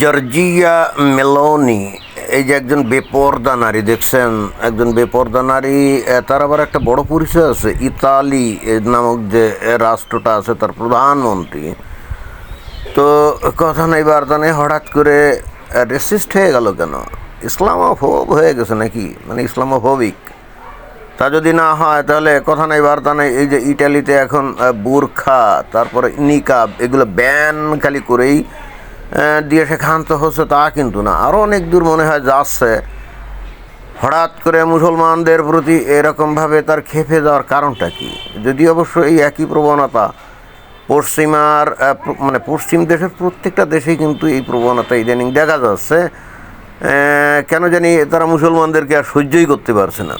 Giorgia Meloni, এই যে একজন বেপর্দা নারী, দেখছেন? একজন বেপর্দা নারী তার আবার একটা বড় পরিচয় আছে, ইতালি নামক যে রাষ্ট্রটা আছে, তার প্রধানমন্ত্রী। তো কথা নেই বার্তা নেই হঠাৎ করে রেসিস্ট হয়ে গেল কেন? ইসলামোফোব হয়ে গেছে নাকি? মানে ইসলামোফোবিক। তা যদি না হয়, তাহলে কথা নেই বার্তা নেই এই যে ইটালিতে এখন বুরখা, তারপরে নিকাব, এগুলো ব্যান খালি করেই দিয়ে সে ক্ষান্ত হচ্ছে তা কিন্তু না। আরও অনেক দূর মনে হয় যাচ্ছে। হঠাৎ করে মুসলমানদের প্রতি এরকমভাবে তার খেপে যাওয়ার কারণটা কি? যদি অবশ্য এই একই প্রবণতা পশ্চিমার মানে পশ্চিম দেশের প্রত্যেকটা দেশেই কিন্তু এই প্রবণতা ইদানিং দেখা যাচ্ছে। কেন জানি তারা মুসলমানদেরকে আর সহ্যই করতে পারছে না।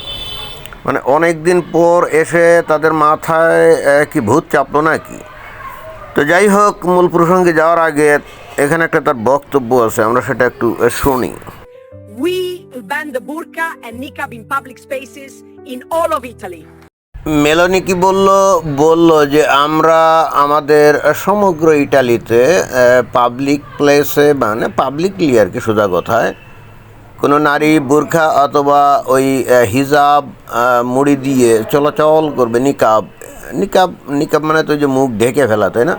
মানে অনেক দিন পর এসে তাদের মাথায় কি ভূত চাপলো নাকি? তো যাই হোক, মূল প্রসঙ্গে যাওয়ার আগে এখানে একটা তার বক্তব্য আছে আমরা সেটা একটু শুনি। We ban the burqa and niqab in public spaces in all of Italy. Meloni কি বলল? বলল যে আমরা আমাদের সমগ্র ইটালিতে পাবলিক প্লেসে মানে পাবলিকলি আর কি সোজা কথায় কোনো নারী বোরখা অথবা ওই হিজাব মুড়ি দিয়ে চলাচল করবে নিকাব। নিকাব নিকাব মানে তো যে মুখ ঢেকে ফেলা তাই না?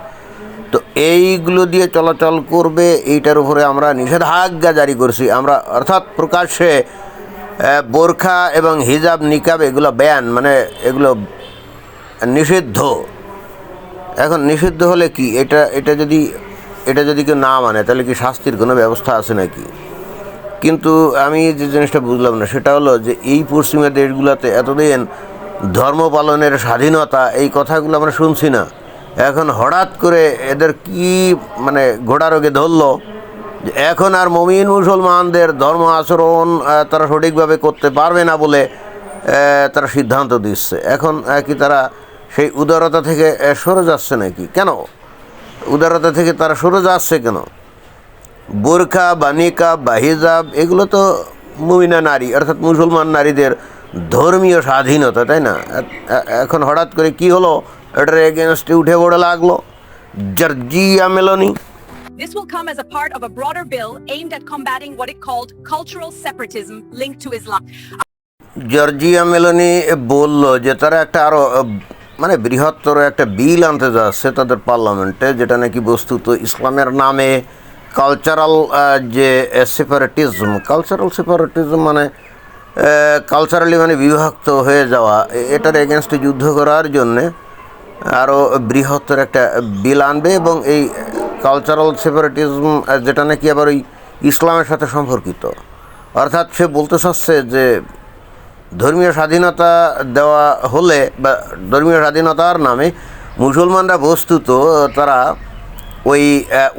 তো এইগুলো দিয়ে চলাচল করবে, এইটার উপরে আমরা নিষেধাজ্ঞা জারি করছি। আমরা অর্থাৎ প্রকাশ্যে বোরখা এবং হিজাব, নিকাব এগুলো ব্যান মানে এগুলো নিষিদ্ধ। এখন নিষিদ্ধ হলে কি? এটা এটা যদি এটা যদি কেউ না মানে তাহলে কি শাস্তির কোনো ব্যবস্থা আছে নাকি? কিন্তু আমি যে জিনিসটা বুঝলাম না, সেটা হলো যে এই পশ্চিমা দেশগুলোতে এতদিন ধর্ম পালনের স্বাধীনতা, এই কথাগুলো আমরা শুনছি না। এখন হঠাৎ করে এদের কি মানে ঘোড়া রোগে ধরলো? এখন আর মমিন মুসলমানদের ধর্ম আচরণ তারা সঠিকভাবে করতে পারবে না বলে তারা সিদ্ধান্ত দিচ্ছে। এখন কি তারা সেই উদারতা থেকে সরে যাচ্ছে নাকি? কেন? উদারতা থেকে তারা সরে যাচ্ছে কেন? বোরখা বা নিকাব বা হিজাব এগুলো তো মুমিনা নারী, অর্থাৎ মুসলমান নারীদের ধর্মীয় স্বাধীনতা, তাই না? এখন হঠাৎ করে কি হলো? এটার এগেনস্টে উঠে পড়ে লাগল Giorgia Meloni This will come as a part of a broader bill aimed at combating what it called cultural separatism linked to Islam. Giorgia Meloni বলল যে তারা একটা আরও মানে বৃহত্তর একটা বিল আনতে যাচ্ছে তাদের পার্লামেন্টে যেটা নাকি বস্তুত ইসলামের নামে কালচারাল যে সেপারেটিজম কালচারাল সেপারেটিজম মানে কালচারালি মানে বিভক্ত হয়ে যাওয়া এটার এগেনস্টে যুদ্ধ করার জন্যে আরও বৃহত্তর একটা বিল আনবে এবং এই কালচারাল সেপারেটিজম যেটা নাকি আবার ওই ইসলামের সাথে সম্পর্কিত। অর্থাৎ সে বলতে চাচ্ছে যে ধর্মীয় স্বাধীনতা দেওয়া হলে বা ধর্মীয় স্বাধীনতার নামে মুসলমানরা বস্তুত তারা ওই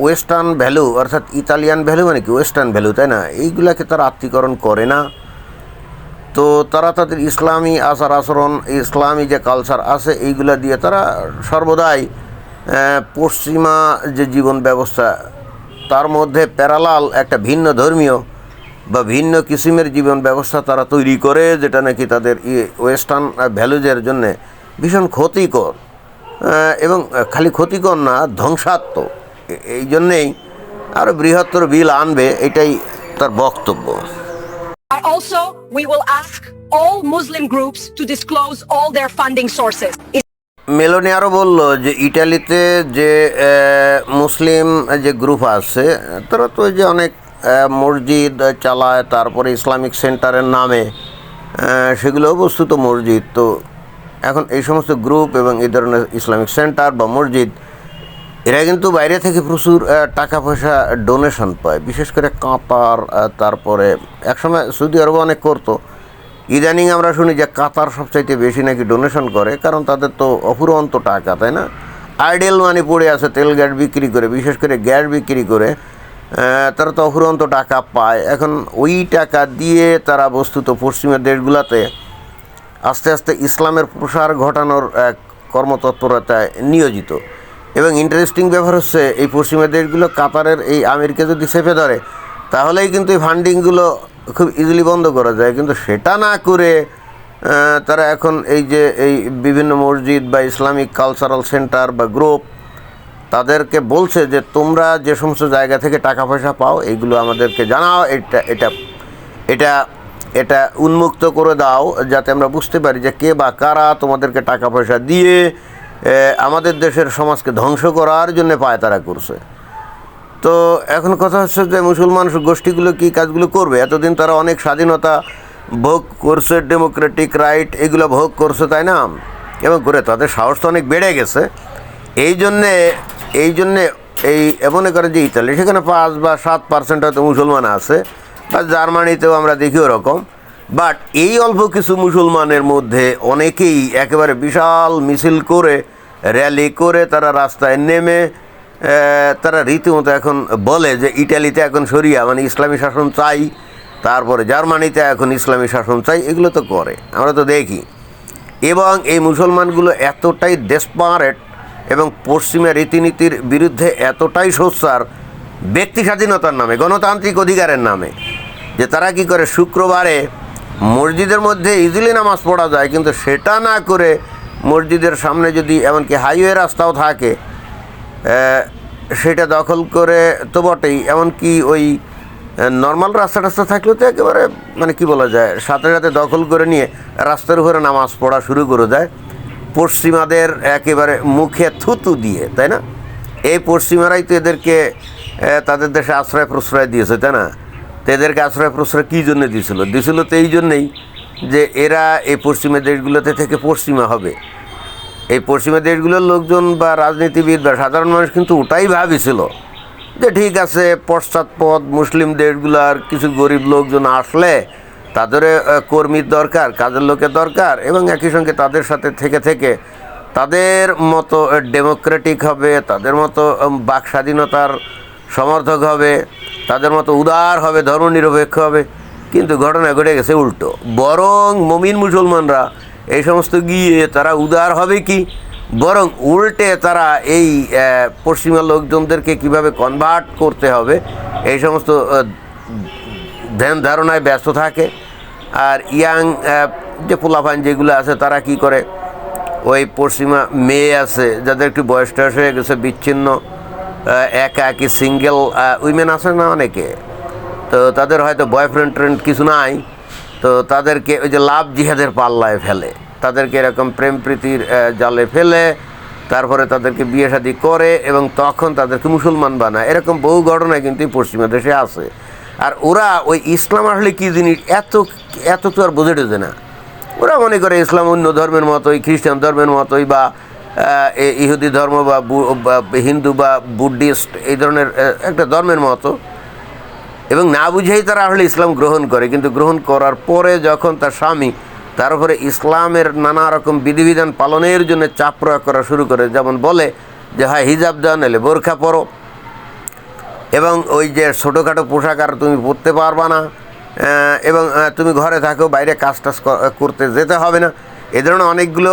ওয়েস্টার্ন ভ্যালু অর্থাৎ ইতালিয়ান ভ্যালু মানে কি? ওয়েস্টার্ন ভ্যালু তাই না? এইগুলাকে তারা আত্মীকরণ করে না। তো তারা তাদের ইসলামী আচার আচরণ, ইসলামী যে কালচার আছে, এইগুলা দিয়ে তারা সর্বদাই পশ্চিমা যে জীবন ব্যবস্থা, তার মধ্যে প্যারালাল একটা ভিন্ন ধর্মীয় বা ভিন্ন কিসিমের জীবন ব্যবস্থা তারা তৈরি করে, যেটা নাকি তাদের ওয়েস্টার্ন ভ্যালুজের জন্যে ভীষণ ক্ষতিকর। এবং খালি ক্ষতিকর না, ধ্বংসাত্মক। এই জন্যেই আরও বৃহত্তর বিল আনবে, এটাই তার বক্তব্য। And also, we will ask all Muslim groups to disclose all their funding sources. Meloni আরও বলল যে ইটালিতে যে মুসলিম যে গ্রুপ আছে তারা তো যে অনেক মসজিদ চালায় তারপরে ইসলামিক সেন্টারের নামে আহ, সেগুলোও বস্তুত মসজিদ তো এখন এই সমস্ত গ্রুপ এবং এই ধরনের ইসলামিক সেন্টার বা মসজিদ এরা কিন্তু বাইরে থেকে প্রচুর টাকা পয়সা ডোনেশন পায়। বিশেষ করে কাতার তারপরে একসময় সৌদি আরব অনেক করতো। ইদানিং আমরা শুনি যে কাতার সবচাইতে বেশি নাকি ডোনেশন করে, কারণ তাদের তো অফুরন্ত টাকা, তাই না? আইডেল মানি পড়ে আছে, তেল, গ্যাস বিক্রি করে, বিশেষ করে গ্যাস বিক্রি করে তারা তো অফুরন্ত টাকা পায়। এখন ওই টাকা দিয়ে তারা বস্তুত পশ্চিমের দেশগুলোতে আস্তে আস্তে ইসলামের প্রসার ঘটানোর এক কর্মতৎপরতায় নিয়োজিত। এবং ইন্টারেস্টিং ব্যাপার হচ্ছে, এই পশ্চিমা দেশগুলো কাতারের এই আমেরিকা যদি চেপে ধরে, তাহলেই কিন্তু এই ফান্ডিংগুলো খুব ইজিলি বন্ধ করা যায়। কিন্তু সেটা না করে তারা এখন এই যে, এই বিভিন্ন মসজিদ বা ইসলামিক কালচারাল সেন্টার বা গ্রুপ তাদেরকে বলছে যে, তোমরা যে সমস্ত জায়গা থেকে টাকা পয়সা পাও, এইগুলো আমাদেরকে জানাও। এটা এটা এটা এটা উন্মুক্ত করে দাও, যাতে আমরা বুঝতে পারি যে কে বা কারা তোমাদেরকে টাকা পয়সা দিয়ে আমাদের দেশের সমাজকে ধ্বংস করার জন্য পায়তারা করছে। তো এখন কথা হচ্ছে যে মুসলমান গোষ্ঠীগুলো কি কাজগুলো করবে? এতদিন তারা অনেক স্বাধীনতা ভোগ করছে, ডেমোক্রেটিক রাইট এগুলো ভোগ করছে, তাই না? এবং করে তাদের সাহস তো অনেক বেড়ে গেছে। এই জন্যে এই জন্যে এই মনে করেন যে ইতালি, সেখানে পাঁচ বা সাত পার্সেন্ট হয়তো মুসলমান আছে, বা জার্মানিতেও আমরা দেখি ওরকম। বাট এই অল্প কিছু মুসলমানের মধ্যে অনেকেই একেবারে বিশাল মিছিল করে র্যালি করে তারা রাস্তায় নেমে তারা রীতিমতো এখন বলে যে ইটালিতে এখন সরিয়া মানে ইসলামী শাসন চাই, তারপরে জার্মানিতে এখন ইসলামী শাসন চাই, এগুলো তো করে। আমরা তো দেখি। এবং এই মুসলমানগুলো এতটাই ডেসপারেট এবং পশ্চিমা রীতিনীতির বিরুদ্ধে এতটাই সোচ্চার ব্যক্তি স্বাধীনতার নামে, গণতান্ত্রিক অধিকারের নামে, যে তারা কি করে শুক্রবারে মসজিদের মধ্যে ইজিলি নামাজ পড়া যায়, কিন্তু সেটা না করে মসজিদের সামনে যদি এমনকি হাইওয়ে রাস্তাও থাকে সেটা দখল করে তো বটেই। এমনকি ওই নর্মাল রাস্তা টাস্তা থাকলেও তো একেবারে মানে কি বলা যায়, সাথে সাথে দখল করে নিয়ে রাস্তার উপরে নামাজ পড়া শুরু করে দেয়। পশ্চিমাদের একেবারে মুখে থুতু দিয়ে, তাই না? এই পশ্চিমারাই তো এদেরকে তাদের দেশে আশ্রয় প্রশ্রয় দিয়েছে, তাই না? তো এদেরকে আশ্রয় প্রশ্রয় কী জন্য দিয়েছিল দিয়েছিল তো এই জন্যেই যে এরা এই পশ্চিমা দেশগুলোতে থেকে পশ্চিমা হবে। এই পশ্চিমা দেশগুলোর লোকজন বা রাজনীতিবিদ বা সাধারণ মানুষ কিন্তু ওটাই ভাবিছিল যে ঠিক আছে, পশ্চাৎপদ মুসলিম দেশগুলার কিছু গরিব লোকজন আসলে তাদের কর্মীর দরকার, কাজের লোকের দরকার এবং একই সঙ্গে তাদের সাথে থেকে থেকে তাদের মতো ডেমোক্রেটিক হবে, তাদের মতো বাক স্বাধীনতার সমর্থক হবে। তাদের মতো উদার হবে ধর্মনিরপেক্ষ হবে। কিন্তু ঘটনা ঘটে গেছে উল্টো। বরং মমিন মুসলমানরা এই সমস্ত গিয়ে তারা উদার হবে কি? বরং উল্টে তারা এই পশ্চিমা লোকজনদেরকে কীভাবে কনভার্ট করতে হবে, এই সমস্ত ধ্যান ধারণায় ব্যস্ত থাকে। আর ইয়াং যে পোলাফান যেগুলো আছে, তারা কি করে? ওই পশ্চিমা মেয়ে আছে, যাদের একটু বয়স টয়স হয়ে গেছে, বিচ্ছিন্ন। একা একই সিঙ্গেল উইমেন আছে না অনেকে? তো তাদের হয়তো বয়ফ্রেন্ড ট্রেন্ড কিছু নাই। তো তাদেরকে ওই যে লাভ জিহাদের পাল্লায় ফেলে। তাদেরকে এরকম প্রেম প্রীতির জালে ফেলে, তারপরে তাদেরকে বিয়ে শাদি করে এবং তখন তাদেরকে মুসলমান বানায়। এরকম বহু ঘটনা কিন্তু পশ্চিমা দেশে আছে। আর ওরা ওই ইসলাম আসলে কী জিনিস, এত এত তো আর বোঝে টোঝে না। ওরা মনে করে ইসলাম অন্য ধর্মের মতোই, খ্রিস্টান ধর্মের মতোই বা ইহুদি ধর্ম বা হিন্দু বা বুদ্ধিস্ট এই ধরনের একটা ধর্মের মতো। এবং না বুঝেই তারা আসলে ইসলাম গ্রহণ করে, কিন্তু গ্রহণ করার পরে যখন তার স্বামী তার উপরে ইসলামের নানা রকম বিধিবিধান পালনের জন্য চাপ প্রয়োগ করা শুরু করে, যেমন বলে যে, হয়, হিজাব দেওয়া নাহলে বোরখা পরো। এবং ওই যে ছোটোখাটো পোশাক আর তুমি পরতে পারবা না এবং তুমি ঘরে থাকো, বাইরে কাজ টাজ করতে যেতে হবে না। এ ধরনের অনেকগুলো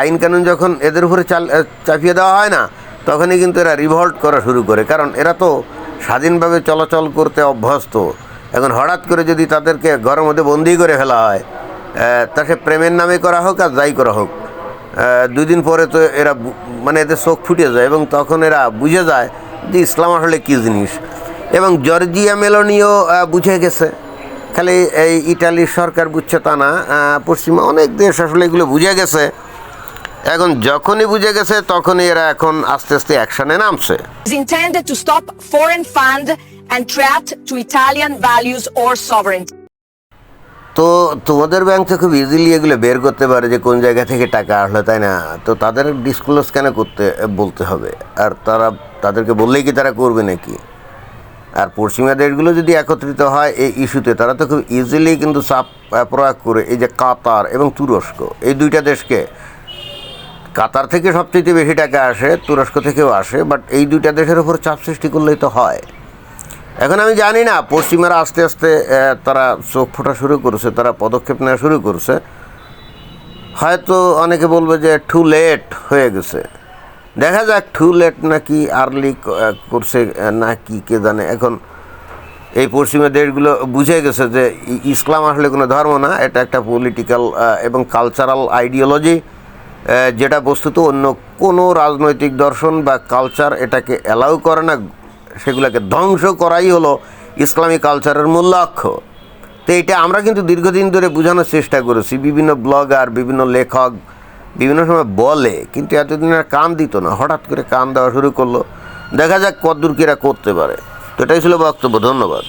আইন কানুন যখন এদের উপরে চাল চাপিয়ে দেওয়া হয় না তখনই কিন্তু এরা রিভল্ট করা শুরু করে। কারণ এরা তো স্বাধীনভাবে চলাচল করতে অভ্যস্ত। এখন হঠাৎ করে যদি তাদেরকে ঘরের মধ্যে বন্দি করে ফেলা হয় তা সে প্রেমের নামে করা হোক আর যাই করা হোক আহ, দুই দিন পরে তো এরা মানে এদের চোখ ফুটে যায় এবং তখন এরা বুঝে যায় যে ইসলাম আসলে কী জিনিস। এবং জর্জিয়া মেলোনিও বুঝে গেছে। খালি এই ইটালির সরকার বুঝছে তা না পশ্চিমা অনেক দেশ আসলে এগুলো বুঝে গেছে। এখন যখনই বুঝে গেছে তখনই এরা এখন আস্তে আস্তে অ্যাকশনে নামছে। Is intended to stop foreign fund and threat to Italian values or sovereignty. তো তোমাদের ব্যাংক তো খুব ইজিলি এগুলো বের করতে পারে যে কোন জায়গা থেকে টাকা আসলো তাই না? তো তাদের ডিসক্লোজ কেন করতে বলতে হবে? আর তারা তাদেরকে বললেই কি তারা করবে নাকি? আর পশ্চিমা দেশগুলো যদি একত্রিত হয় এই ইস্যুতে, তারা তো খুব ইজিলি কিন্তু চাপ প্রয়োগ করে, এই যে কাতার এবং তুরস্ক, এই দুইটা দেশকে। কাতার থেকে সবচেয়ে বেশি টাকা আসে, তুরস্ক থেকেও আসে বাট এই দুইটা দেশের উপর চাপ সৃষ্টি করলেই তো হয়। এখন আমি জানি না, পশ্চিমারা আস্তে আস্তে তারা চোখ ফোটা শুরু করছে, তারা পদক্ষেপ নেওয়া শুরু করছে। হয়তো অনেকে বলবে যে টু লেট হয়ে গেছে। দেখা যাক, টু লেট নাকি আর্লি করছে না নাকি কে জানে। এখন এই পশ্চিমা দেশগুলো বুঝে গেছে যে ইসলাম আসলে কোনো ধর্ম না, এটা একটা পলিটিক্যাল এবং কালচারাল আইডিওলজি যেটা বস্তুত অন্য কোনো রাজনৈতিক দর্শন বা কালচার এটাকে অ্যালাউ করে না, সেগুলোকে ধ্বংস করাই হলো ইসলামী কালচারের মূল লক্ষ্য। তো এটা আমরা কিন্তু দীর্ঘদিন ধরে বোঝানোর চেষ্টা করেছি। বিভিন্ন ব্লগার বিভিন্ন লেখক বিভিন্ন সময় বলে, কিন্তু এতদিন আর কান দিত না। হঠাৎ করে কান দেওয়া শুরু করল। দেখা যাক কদ্দূর কিরা করতে পারে। তো এটাই ছিল বক্তব্য। ধন্যবাদ।